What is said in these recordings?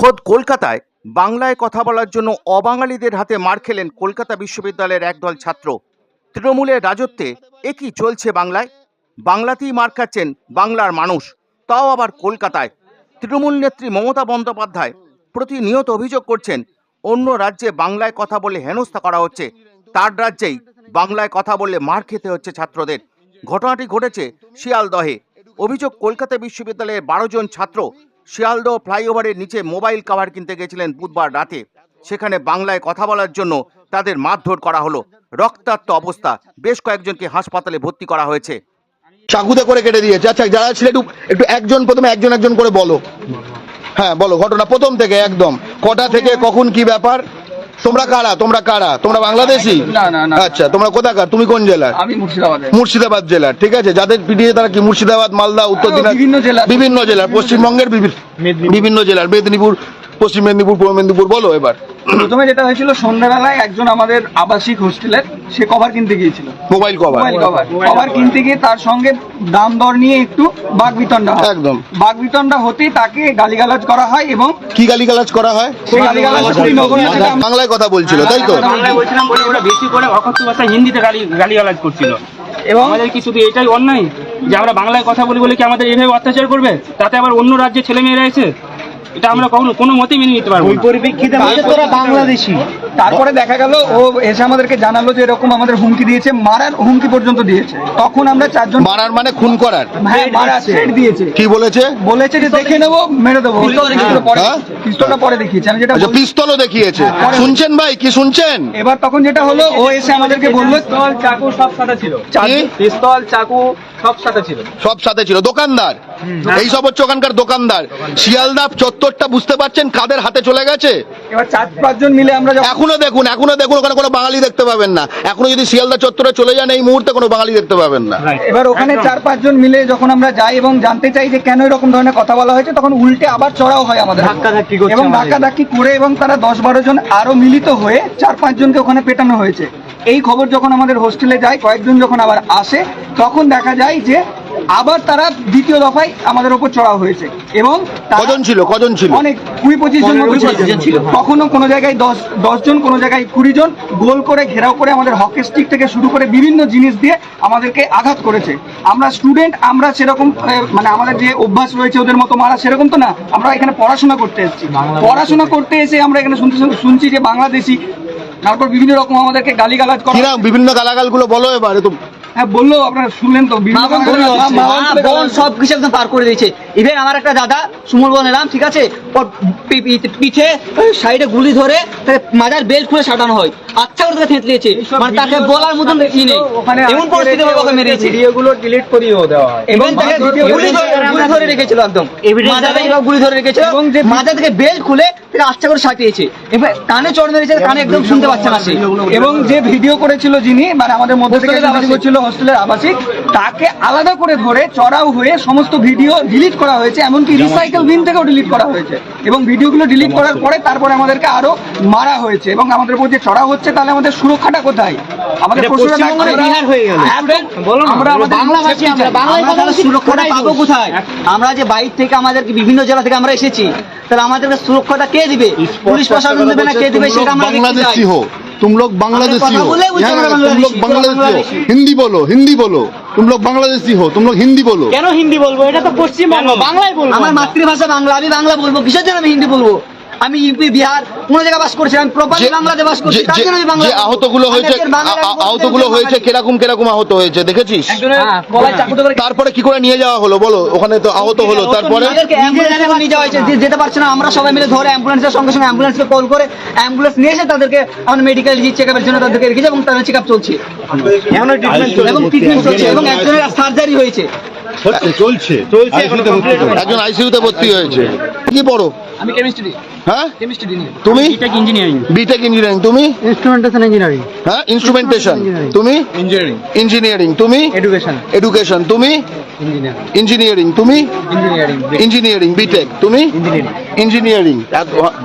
খোদ কলকাতায় বাংলায় কথা বলার জন্য অবাঙালিদের হাতে মার খেলেন কলকাতা বিশ্ববিদ্যালয়ের একদল ছাত্র। তৃণমূলের রাজত্বে এ কি চলছে বাংলায়। বাংলাতেই মার খাচ্ছেন বাংলার মানুষ। তাও আবার কলকাতায়। তৃণমূল নেত্রী মমতা বন্দ্যোপাধ্যায় প্রতিনিয়ত অভিযোগ করছেন, অন্য রাজ্যে বাংলায় কথা বলে হেনস্থা করা হচ্ছে। তার রাজ্যেই বাংলায় কথা বললে মার খেতে হচ্ছে ছাত্রদের। ঘটনাটি ঘটেছে শিয়ালদহে। অভিযোগ কলকাতা বিশ্ববিদ্যালয়ের বারো জন ছাত্র শিয়ালদহ ফ্লাইওভারের নিচে মোবাইল কাভার কিনতে গেছিলেন বুধবার রাতে। সেখানে বাংলায় কথা বলার জন্য তাদের মারধর করা হলো। রক্তাক্ত অবস্থা। বেশ কয়েকজনকে হাসপাতালে ভর্তি করা হয়েছে। চাকুতে করে কেটে দিয়েছে। আচ্ছা যারা ছিল একটু একটু একজন প্রথমে, একজন একজন করে বলো। হ্যাঁ বলো, ঘটনা প্রথম থেকে একদম। কটা থেকে কখন কি ব্যাপার? তোমরা কারা? তোমরা কারা? তোমরা বাংলাদেশি? না, না, না। আচ্ছা তোমরা কোথাকার? তুমি কোন জেলার? আমি মুর্শিদাবাদে। মুর্শিদাবাদ জেলার ঠিক আছে? যাদের পিটিয়ে তারা কি? মুর্শিদাবাদ মালদা উত্তর দিনাজপুর বিভিন্ন জেলা। বিভিন্ন জেলার পশ্চিমবঙ্গের বিভিন্ন জেলার মেদিনীপুর পশ্চিম মেদিনীপুর পূর্ব মেদিনীপুর বলো এবার। প্রথমে যেটা হয়েছিল সন্ধ্যাবেলায় একজন আমাদের আবাসিক হোস্টেলের সে কভার কিনতে গিয়েছিল। Mobile cover mobile cover cover কিনতে গিয়ে তার সঙ্গে দাম দর নিয়ে একটু বাঘ বিতণ্ডা হয়। একদম। বাঘ বিতণ্ডা হতেই তাকে গালিগালাজ করা হয় এবং কি গালিগালাজ করা হয়? সেই গালিগালাজ শুনি নগণ্য থেকে আমরা- বাংলায় কথা বলছিল তাই তো? বাংলায় বলছিলাম বলে ওরা বেশি করে অকথ্য ভাষায় হিন্দিতে গালি গালিগালাজ করছিল। এবং আমাদের কি শুধু এটাই অন্যায় যে আমরা বাংলায় কথা বলি বলে কি আমাদের এইভাবে অত্যাচার করবে? তাতে আবার অন্য রাজ্যে ছেলে মেয়েরা এসে এটা আমরা কখনো কোনো মতেই মেনে নিতে পারব ওই পরিপ্রেক্ষিতে তোরা বাংলাদেশি। তারপরে দেখা গেল ও এসে আমাদেরকে জানালো যে এরকম আমাদের হুমকি দিয়েছে মারার হুমকি পর্যন্ত দিয়েছে। তখন আমরা চারজন মারার মানে খুন করার। হ্যাঁ দিয়েছে। কি বলেছে? বলেছে যে দেখে নেব মেরে দেবো। পিস্তলটা পরে হ্যাঁ? পিস্তলটা পরে দেখিয়েছে। আমি যেটা আচ্ছা পিস্তলও দেখিয়েছে। শুনছেন ভাই কি শুনছেন? এবার তখন যেটা হলো ও এসে আমাদেরকে বলল পিস্তল চাকু সব সাথে ছিল। পিস্তল চাকু সব সাথে ছিল। সব সাথে ছিল। দোকানদার। এই সব হচ্ছে ওখানকার দোকানদার। শিয়ালদা চত্বরটা বুঝতে পারছেন কাদের হাতে চলে গেছে? এবার চার পাঁচজন মিলে আমরা এখনও দেখুন এখনও দেখুন ওখানে কোনো বাঙালি দেখতে পাবেন না। এখনও যদি শিয়ালদা চত্বরে চলে যান এই মুহূর্তে কোনো বাঙালি দেখতে পাবেন না। এবার ওখানে চার পাঁচজন মিলে যখন আমরা যাই এবং জানতে চাই যে কেন এরকম ধরনের কথা বলা হয়েছে তখন উল্টে আবার চড়াও হয় আমাদের ধাক্কাধাক্কি করছে এবং। ধাক্কাধাক্কি করে এবং তারা দশ বারো জন আরও মিলিত হয়ে চার পাঁচজনকে ওখানে পেটানো হয়েছে। এই খবর যখন আমাদের হোস্টেলে যায় কয়েকজন যখন আবার আসে তখন দেখা যায় যে আবার তারা দ্বিতীয় দফায় আমাদের ওপর চড়াও হয়েছে। এবং কজন ছিল? কজন ছিল? অনেক কুড়ি পঁচিশ জন ছিল। কখনো কোনো জায়গায় দশ দশ জন কোনো জায়গায় কুড়ি জন গোল করে ঘেরাও করে আমাদের হকি স্টিক থেকে শুরু করে বিভিন্ন জিনিস দিয়ে আমাদেরকে আঘাত করেছে। আমরা স্টুডেন্ট আমরা সেরকম মানে আমাদের যে অভ্যাস রয়েছে ওদের মতো মারা সেরকম তো না। আমরা এখানে পড়াশোনা করতে এসেছি। পড়াশোনা করতে এসে আমরা এখানে শুনতে শুনছি যে বাংলাদেশি তারপর বিভিন্ন রকম আমাদেরকে গালিগালাজ করা বিভিন্ন গালাগালগুলো বলো এবার তো হ্যাঁ বলল আপনারা শুনলেন তো বোন সব কিছু একদম পার করে দিয়েছে। ইভেন আমার একটা দাদা সুমল বোন এলাম ঠিক আছে? পিঠে সাইডে গুলি ধরে তাকে মাজার বেল্ট খুলে সাটানো হয়। আচ্ছা করে তাকে থেতলিয়েছে মানে তাকে বলার মতন ই নেই। ওখানে এমন পরিস্থিতি ওকে মেরেছে। ভিডিওগুলো ডিলিট করিয়েও দেওয়া হয়। এবং তাকে গুলি ধরে রেখেছিল একদম। থেকে গুলি ধরে রেখেছিল। এবং যে- মাজা থেকে বেল্ট খুলে তাকে আচ্ছা করে সাটিয়েছে এবার কানে চড় মেরেছে কানে একদম শুনতে পাচ্ছে না সে। এবং যে ভিডিও করেছিল যিনি মানে আমাদের মধ্যে থেকে হোস্টেলের আবাসিক। করছিল হোস্টেলের আবাসিক তাকে আলাদা করে ধরে চড়াও হয়ে সমস্ত ভিডিও ডিলিট করা হয়েছে এমনকি রিসাইকেল বিন থেকেও ডিলিট করা হয়েছে। এবং ভিডিওগুলো ডিলিট করার পরে তারপরে আমাদেরকে আরও মারা হয়েছে। এবং আমাদের উপর যে চড়াও হচ্ছে তাহলে আমাদের সুরক্ষাটা কোথায় আমাদের প্রশ্নটা পশ্চিমবঙ্গের আমরা- বিহার হয়ে গেল। একদম। বলো না। আমরা আমাদের বাংলাভাষী আমরা বাংলায় কথা বলছি সুরক্ষাটা পাবো কোথায় আমরা যে বাইরে থেকে আমাদের বিভিন্ন জেলা থেকে আমরা এসেছি তাহলে আমাদেরকে সুরক্ষাটা কে দিবে পুলিশ প্রশাসন দেবে না কে দিবে সেটা আমরা দেখতে চাই। बांग्लादेशी हो तुम लोग बांग्लादेशी কথা हो বলে বলছি यहाँ আমরা तुम लोग बांग्लादेशी, बांग्लादेशी हो बांग्लादेशी। हिंदी बोलो हिंदी बोलो तुम लोग बांग्लादेशी हो तुम लोग हिंदी बोलो কেন হিন্দি বলবো এটা তো পশ্চিমবঙ্গ বাংলায় বলবো আমার আমরা। মাতৃভাষা বাংলা আমি বাংলা বলবো কিসের জন্য আমি হিন্দি বলবো আমি ইউপি বিহার কোন জায়গায় বাস করছি আমি প্রপারলি যে- বাংলাতে বাস করছি তার জন্য বাংলা। আহতগুলো হয়েছে আহতগুলো হয়েছে। কীরকম কীরকম আহত হয়েছে দেখেছিস? হ্যাঁ, তারপরে কি করে নিয়ে যাওয়া হলো বলো ওখানে তো আহত হলো তারপরে? অ্যাম্বুলেন্সে নিয়ে যাওয়া হয়েছে যে- যেতে পারছে না আমরা সবাই মিলে ধরে অ্যাম্বুলেন্সের সঙ্গে সঙ্গে অ্যাম্বুলেন্সকে কল করে অ্যাম্বুলেন্স নিয়ে এসে তাদেরকে আমরা মেডিকেল চেক আপের জন্য তাদেরকে রেখেছি এবং তাদের চেক আপ চলছে। এবং ট্রিটমেন্ট চলছে এবং একজনের সার্জারি হয়েছে। চলছে। চলছে একজন আইসিইউতে ভর্তি হয়েছে। কি পড়ো? আমি কেমিস্ট্রি হ্যাঁ? কেমিস্ট্রি নিয়ে। তুমি? বিটেক ইঞ্জিনিয়ারিং বিটেক ইঞ্জিনিয়ারিং তুমি? ইনস্ট্রুমেন্টেশন ইঞ্জিনিয়ারিং হ্যাঁ ইনস্ট্রুমেন্টেশন তুমি? ইঞ্জিনিয়ারিং ইঞ্জিনিয়ারিং তুমি? এডুকেশন এডুকেশন তুমি? ইঞ্জিনিয়ারিং তুমি? ইঞ্জিনিয়ারিং ইঞ্জিনিয়ারিং বিটেক তুমি? ইঞ্জিনিয়ারিং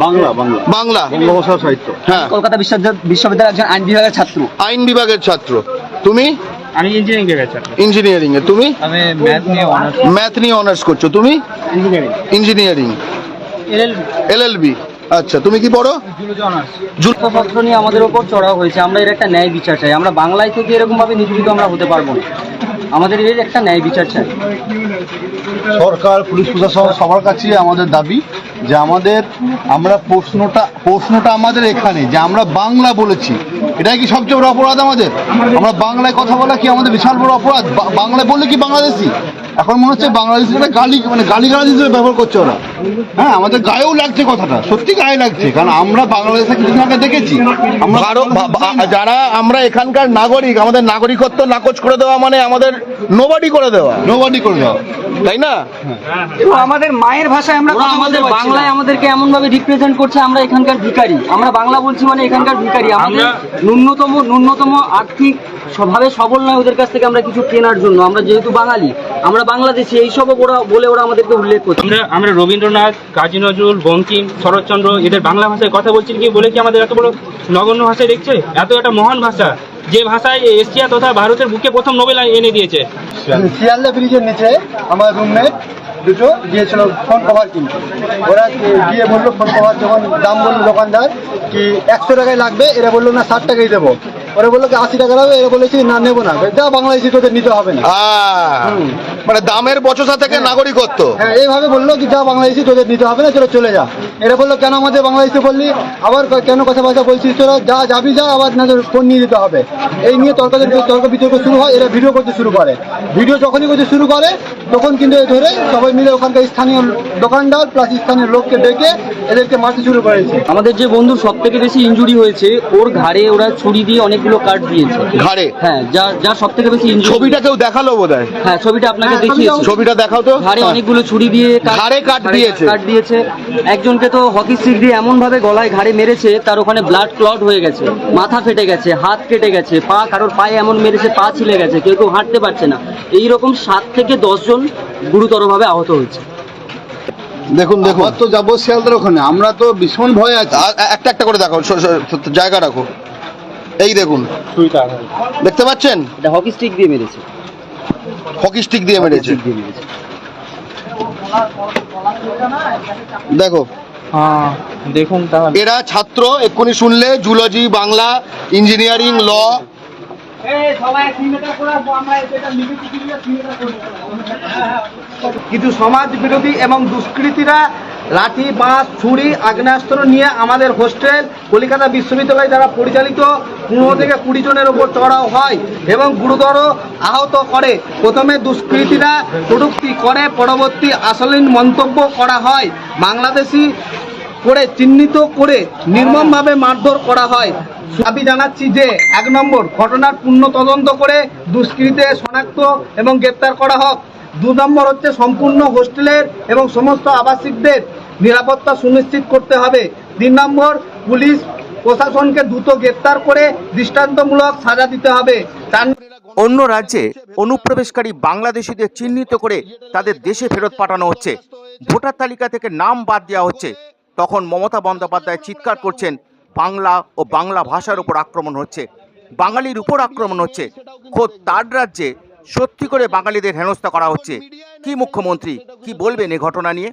বাংলা বাংলা বাংলা। বাংলা। ভাষা সাহিত্য। হ্যাঁ। কলকাতা বিশ্ববিদ্যালয় বিশ্ববিদ্যালয়ের একজন আইন বিভাগের ছাত্র। আইন বিভাগের ছাত্র। তুমি? আমি ইঞ্জিনিয়ারিং এ গেছি ইঞ্জিনিয়ারিং এ। তুমি? আমি ম্যাথ নিয়ে অনার্স ম্যাথ নিয়ে অনার্স করছ। তুমি? ইঞ্জিনিয়ারিং ইঞ্জিনিয়ারিং এলএলবি আচ্ছা তুমি কি পড়ো? জুল- পত্র নিয়ে আমাদের ওপর চড়াও হয়েছে আমরা এর একটা ন্যায় বিচার চাই। আমরা বাংলায় থেকে এরকম ভাবে নিপীড়িত আমরা হতে পারব না। আমাদের এর একটা ন্যায় বিচার চাই। সরকার পুলিশ প্রশাসন সবার কাছে আমাদের দাবি যে আমাদের আমরা প্রশ্নটা প্রশ্নটা আমাদের এখানে যে আমরা বাংলা বলেছি। এটাই কি সবচেয়ে বড় অপরাধ আমাদের? আমরা বাংলায় কথা বলা কি আমাদের বিশাল বড় অপরাধ? বা- বাংলায় বললে কি বাংলাদেশি? এখন মনে হচ্ছে বাংলাদেশিরা গালি মানে গালি গালাজ হিসেবে ব্যবহার করছে ওরা। হ্যাঁ আমাদের গায়েও লাগছে কথাটা। সত্যি গায়ে লাগছে কারণ আমরা বাংলাদেশে কিছুদিন আগে দেখেছি। যারা আমরা এখানকার নাগরিক আমাদের নাগরিকত্ব নাকচ করে দেওয়া মানে আমাদের নোবাডি করে দেওয়া। নোবাডি করে দেওয়া। তাই না? আমাদের মায়ের ভাষায় আমরা আমাদের বাংলায় আমাদেরকে এমন ভাবে রিপ্রেজেন্ট করছে আমরা এখানকার ভিকারি আমরা বাংলা বলছি মানে এখানকার ভিখারি। আমাদের আমরা- ন্যূনতম ন্যূনতম আর্থিক ভাবে সবল নয় ওদের কাছ থেকে আমরা কিছু কেনার জন্য। আমরা যেহেতু বাঙালি আমরা বাংলাদেশি এইসব ওরা বলে ওরা আমাদেরকে উল্লেখ করছে। আমরা আমরা রবীন্দ্রনাথ কাজী নজরুল বঙ্কিম শরৎচন্দ্র এদের বাংলা ভাষায় কথা বলছি কি বলে কি আমাদের এত বড় নগণ্য ভাষায় দেখছে? এত একটা মহান ভাষা। যে ভাষায় এশিয়া তথা ভারতের বুকে প্রথম নোবেল এনে দিয়েছে। শিয়ালদা ব্রিজের নিচে আমার রুমমেট দুটো গিয়েছিল ফোন কভার কিনতে। ওরা গিয়ে বলল ফোন কভার যখন দাম বলল দোকানদার কি একশো টাকায় লাগবে? এরা বলল না ষাট টাকাই দেবো। ওরা বলল কি আশি টাকা লাগবে? এরা বলেছি না নেব না। যা বাংলাদেশি তোদের নিতে হবে না। মানে দামের বচসা থেকে নাগরিকত্ব। হ্যাঁ এইভাবে বলল কি যা বাংলাদেশি তোদের নিতে হবে না চলো চলে যা। এটা বলল কেন আমাদের বাংলাদেশি বললি? আবার কেন কথা বার্তা বলছিস? তোরা যা যাবি যা আবার না ফোন নিয়ে দিতে হবে। এই নিয়ে তর্ক তর্ক বিতর্ক শুরু হয় এরা ভিডিও করতে শুরু করে। ভিডিও যখনই করতে শুরু করে তখন কিন্তু এ ধরে সবাই মিলে ওখানকার স্থানীয় দোকানদার প্লাস স্থানীয় লোককে ডেকে এদেরকে মারতে শুরু করেছে। আমাদের যে বন্ধুর সব থেকে বেশি ইনজুরি হয়েছে ওর ঘাড়ে ওরা ছুরি দিয়ে অনেকগুলো কাট দিয়েছে। ঘাড়ে? হ্যাঁ যার যার সব থেকে বেশি ইনজুরি ছবিটা কেউ দেখাল বোধ হ্যাঁ ছবিটা আপনাকে দেখিয়েছি। ছবিটা দেখাও তো। ঘাড়ে হ্যাঁ। অনেকগুলো ছুরি দিয়ে ঘাড়ে কাট দিয়েছে। কাট দিয়েছে। একজনকে তো হকি স্টিক দিয়ে এমন ভাবে গলায় ঘাড়ে মেরেছে তার ওখানে ব্লাড ক্লট হয়ে গেছে মাথা ফেটে গেছে হাত কেটে গেছে পা কারোর পায়ে এমন মেরেছে পা ছিলে গেছে কেউ কেউ হাঁটতে পারছে না। এই রকম সাত থেকে দশ জন গুরুতরভাবে আহত হয়েছে। দেখুন দেখুন। তো যাব শিয়ালদার ওখানে। আমরা তো ভীষণ ভয় আছি। একটা একটা করে দেখো জায়গা রাখো। এই দেখুন। দেখতে পাচ্ছেন? এটা হকি স্টিক দিয়ে মেরেছে। হকি স্টিক দিয়ে মেরেছে। দিয়ে মেরেছে। দেখো। দেখুন এরা ছাত্র এক্ষুনি শুনলে। জুলজি বাংলা ইঞ্জিনিয়ারিং ল কিন্তু সমাজ বিরোধী এবং দুষ্কৃতীরা লাঠি, বাঁশ, ছুরি, আগ্নেয়াস্ত্র নিয়ে আমাদের হোস্টেল, কলিকাতা বিশ্ববিদ্যালয় দ্বারা পরিচালিত পনেরো থেকে কুড়ি জনের ওপর চড়াও হয় এবং গুরুতর আহত করে। প্রথমে দুষ্কৃতীরা কটূক্তি করে, পরবর্তী আসলীন মন্তব্য করা হয়। বাংলাদেশি করে, চিহ্নিত করে, নির্মমভাবে মারধর করা হয়। দাবি জানাচ্ছি যে এক নম্বর ঘটনার পূর্ণ তদন্ত করে দুষ্কৃতে শনাক্ত এবং গ্রেপ্তার করা হোক। দু নম্বর হচ্ছে সম্পূর্ণ হোস্টেলের এবং সমস্ত আবাসিকদের নিরাপত্তা সুনিশ্চিত করতে হবে। তিন নম্বর, পুলিশ প্রশাসনকে দ্রুত গ্রেপ্তার করে দৃষ্টান্তমূলক সাজা দিতে হবে। অন্য রাজ্যে অনুপ্রবেশকারী বাংলাদেশিদের চিহ্নিত করে তাদের দেশে ফেরত পাঠানো হচ্ছে। ভোটার তালিকা থেকে নাম বাদ দেওয়া হচ্ছে। তখন মমতা বন্দ্যোপাধ্যায় চিৎকার করছেন বাংলা ও বাংলা ভাষার উপর আক্রমণ হচ্ছে। বাঙালির উপর আক্রমণ হচ্ছে। খোদ তার রাজ্যে সত্যি করে বাঙালিদের হেনস্থা করা হচ্ছে। কি মুখ্যমন্ত্রী কি বলবেন এ ঘটনা নিয়ে?